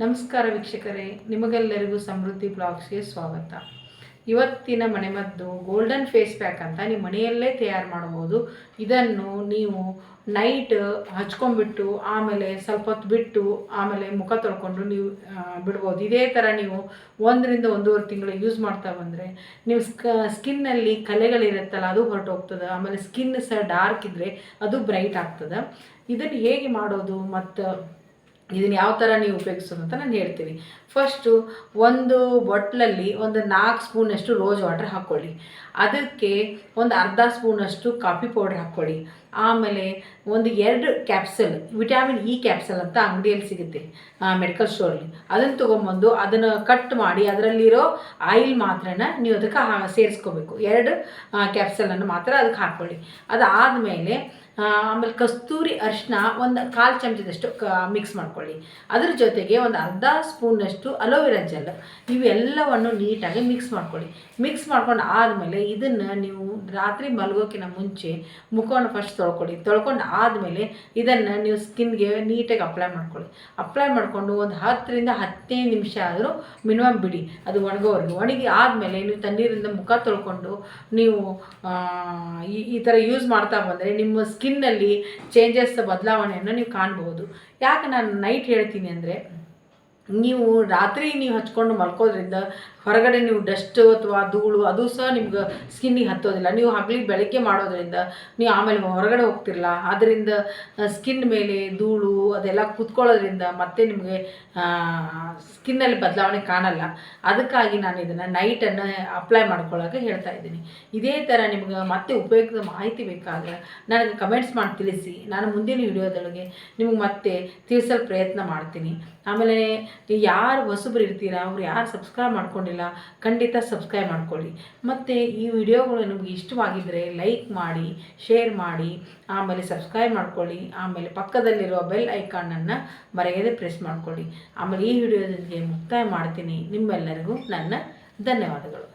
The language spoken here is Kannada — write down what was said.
ನಮಸ್ಕಾರ ವೀಕ್ಷಕರೇ, ನಿಮಗೆಲ್ಲರಿಗೂ ಸಮೃದ್ಧಿ ಬ್ಲಾಗ್ಸ್ಗೆ ಸ್ವಾಗತ. ಇವತ್ತಿನ ಮನೆಮದ್ದು ಗೋಲ್ಡನ್ ಫೇಸ್ ಪ್ಯಾಕ್ ಅಂತ ನೀವು ಮನೆಯಲ್ಲೇ ತಯಾರು ಮಾಡ್ಬೋದು ಇದನ್ನು ನೀವು ನೈಟ್ ಹಚ್ಕೊಂಡ್ಬಿಟ್ಟು, ಆಮೇಲೆ ಸ್ವಲ್ಪ ಹೊತ್ತು ಬಿಟ್ಟು, ಆಮೇಲೆ ಮುಖ ತೊಳ್ಕೊಂಡು ನೀವು ಬಿಡ್ಬೋದು. ಇದೇ ಥರ ನೀವು ಒಂದರಿಂದ ಒಂದೂವರೆ ತಿಂಗಳು ಯೂಸ್ ಮಾಡ್ತಾ ಬಂದರೆ, ನೀವು ಸ್ಕ, ಸ್ಕಿನ್ನಲ್ಲಿ ಕಲೆಗಳಿರುತ್ತಲ್ಲ, ಅದು ಹೊರಟು ಹೋಗ್ತದೆ ಆಮೇಲೆ ಸ್ಕಿನ್ ಸಹ ಡಾರ್ಕ್ ಇದ್ದರೆ ಅದು ಬ್ರೈಟ್ ಆಗ್ತದೆ. ಇದನ್ನು ಹೇಗೆ ಮಾಡೋದು? ಮತ್ತು ಇದನ್ನು ಯಾವ ಥರ ನೀವು ಉಪಯೋಗಿಸೋದು ಅಂತ ನಾನು ಹೇಳ್ತೀನಿ. ಫಸ್ಟು ಒಂದು ಬಾಟ್ಲಲ್ಲಿ ಒಂದು ನಾಲ್ಕು ಸ್ಪೂನಷ್ಟು ರೋಸ್ ವಾಟರ್ ಹಾಕ್ಕೊಳ್ಳಿ ಅದಕ್ಕೆ ಒಂದು ಅರ್ಧ ಸ್ಪೂನಷ್ಟು ಕಾಫಿ ಪೌಡರ್ ಹಾಕ್ಕೊಳ್ಳಿ ಆಮೇಲೆ ಒಂದು ಎರಡು ಕ್ಯಾಪ್ಸಲ್, ವಿಟಾಮಿನ್ ಇ ಕ್ಯಾಪ್ಸಲ್ ಅಂತ ಅಂಗಡಿಯಲ್ಲಿ ಸಿಗುತ್ತೆ ಮೆಡಿಕಲ್ ಸ್ಟೋರಲ್ಲಿ ಅದನ್ನು ತೊಗೊಂಬಂದು ಅದನ್ನು ಕಟ್ ಮಾಡಿ ಅದರಲ್ಲಿರೋ ಆಯಿಲ್ ಮಾತ್ರನ ನೀವು ಅದಕ್ಕೆ ಸೇರಿಸ್ಕೋಬೇಕು. ಎರಡು ಕ್ಯಾಪ್ಸಲನ್ನು ಮಾತ್ರ ಅದಕ್ಕೆ ಹಾಕ್ಕೊಳ್ಳಿ ಅದಾದಮೇಲೆ ಆಮೇಲೆ ಕಸ್ತೂರಿ ಅರಿಶಿನ ಒಂದು ಕಾಲು ಚಮಚದಷ್ಟು ಕ ಮಿಕ್ಸ್ ಮಾಡ್ಕೊಳ್ಳಿ. ಅದ್ರ ಜೊತೆಗೆ ಒಂದು ಅರ್ಧ ಸ್ಪೂನಷ್ಟು ಅಲೋವೆರಾ ಜೆಲ್ ಇವೆಲ್ಲವನ್ನು ನೀಟಾಗಿ ಮಿಕ್ಸ್ ಮಾಡ್ಕೊಳ್ಳಿ. ಮಿಕ್ಸ್ ಮಾಡ್ಕೊಂಡು ಆದಮೇಲೆ ಇದನ್ನು ನೀವು ರಾತ್ರಿ ಮಲಗೋಕಿನ ಮುಂಚೆ ಮುಖವನ್ನು ಫಸ್ಟ್ ತೊಳ್ಕೊಳ್ಳಿ ತೊಳ್ಕೊಂಡು ಆದಮೇಲೆ ಇದನ್ನು ನೀವು ಸ್ಕಿನ್ಗೆ ನೀಟಾಗಿ ಅಪ್ಲೈ ಮಾಡ್ಕೊಳ್ಳಿ. ಅಪ್ಲೈ ಮಾಡಿಕೊಂಡು ಒಂದು ಹತ್ತರಿಂದ ಹದಿನೈದು ನಿಮಿಷ ಆದರೂ ಮಿನಿಮಮ್ ಬಿಡಿ. ಅದು ಒಣಗೋವರೆಗೂ. ಒಣಗಿ ಆದಮೇಲೆ ನೀವು ತಣ್ಣೀರಿಂದ ಮುಖ ತೊಳ್ಕೊಂಡು ನೀವು ಈ ಥರ ಯೂಸ್ ಮಾಡ್ತಾ ಬಂದರೆ ನಿಮ್ಮ ಸ್ಕಿನ್ನಲ್ಲಿ ಚೇಂಜಸ್ ಬದಲಾವಣೆಯನ್ನು ನೀವು ಕಾಣ್ಬೋದು. ಯಾಕೆ ನಾನು ನೈಟ್ ಹೇಳ್ತೀನಿ ಅಂದರೆ ನೀವು ರಾತ್ರಿ ನೀವು ಹಚ್ಕೊಂಡು ಮಲ್ಕೋದ್ರಿಂದ ಹೊರಗಡೆ ನೀವು ಡಸ್ಟ್ ಅಥವಾ ಧೂಳು ಅದು ಸಹ ನಿಮ್ಗೆ ಸ್ಕಿನ್ನಿಗೆ ಹತ್ತೋದಿಲ್ಲ. ನೀವು ಹಗಲಿ ಬೆಳಗ್ಗೆ ಮಾಡೋದ್ರಿಂದ ನೀವು ಆಮೇಲೆ ಹೊರಗಡೆ ಹೋಗ್ತಿರಲ್ಲ ಅದರಿಂದ ಸ್ಕಿನ್ ಮೇಲೆ ಧೂಳು ಅದೆಲ್ಲ ಕೂತ್ಕೊಳ್ಳೋದ್ರಿಂದ ಮತ್ತೆ ನಿಮಗೆ ಸ್ಕಿನ್ನಲ್ಲಿ ಬದಲಾವಣೆ ಕಾಣಲ್ಲ. ಅದಕ್ಕಾಗಿ ನಾನು ಇದನ್ನು ನೈಟನ್ನು ಅಪ್ಲೈ ಮಾಡ್ಕೊಳ್ಳೋಕೆ ಹೇಳ್ತಾ ಇದ್ದೀನಿ. ಇದೇ ಥರ ನಿಮ್ಗೆ ಮತ್ತೆ ಉಪಯುಕ್ತ ಮಾಹಿತಿ ಬೇಕಾದರೆ ನನಗೆ ಕಮೆಂಟ್ಸ್ ಮಾಡಿ ತಿಳಿಸಿ. ನಾನು ಮುಂದಿನ ವಿಡಿಯೋದೊಳಗೆ ನಿಮ್ಗೆ ಮತ್ತೆ ತಿಳಿಸಲು ಪ್ರಯತ್ನ ಮಾಡ್ತೀನಿ. ಆಮೇಲೆ ಯಾರು ಹೊಸಬ್ರು ಇರ್ತೀರಾ, ಅವ್ರು ಯಾರು ಸಬ್ಸ್ಕ್ರೈಬ್ ಮಾಡ್ಕೊಂಡಿಲ್ಲ, ಖಂಡಿತ ಸಬ್ಸ್ಕ್ರೈಬ್ ಮಾಡ್ಕೊಳ್ಳಿ. ಮತ್ತು ಈ ವಿಡಿಯೋಗಳು ನಿಮಗೆ ಇಷ್ಟವಾಗಿದ್ದರೆ ಲೈಕ್ ಮಾಡಿ ಶೇರ್ ಮಾಡಿ, ಆಮೇಲೆ ಸಬ್ಸ್ಕ್ರೈಬ್ ಮಾಡ್ಕೊಳ್ಳಿ, ಆಮೇಲೆ ಪಕ್ಕದಲ್ಲಿರುವ ಬೆಲ್ ಐಕಾನನ್ನು ಮರೆಯದೆ ಪ್ರೆಸ್ ಮಾಡ್ಕೊಳ್ಳಿ. ಆಮೇಲೆ ಈ ವಿಡಿಯೋದೊಂದಿಗೆ ಮುಕ್ತಾಯ ಮಾಡ್ತೀನಿ. ನಿಮ್ಮೆಲ್ಲರಿಗೂ ನನ್ನ ಧನ್ಯವಾದಗಳು.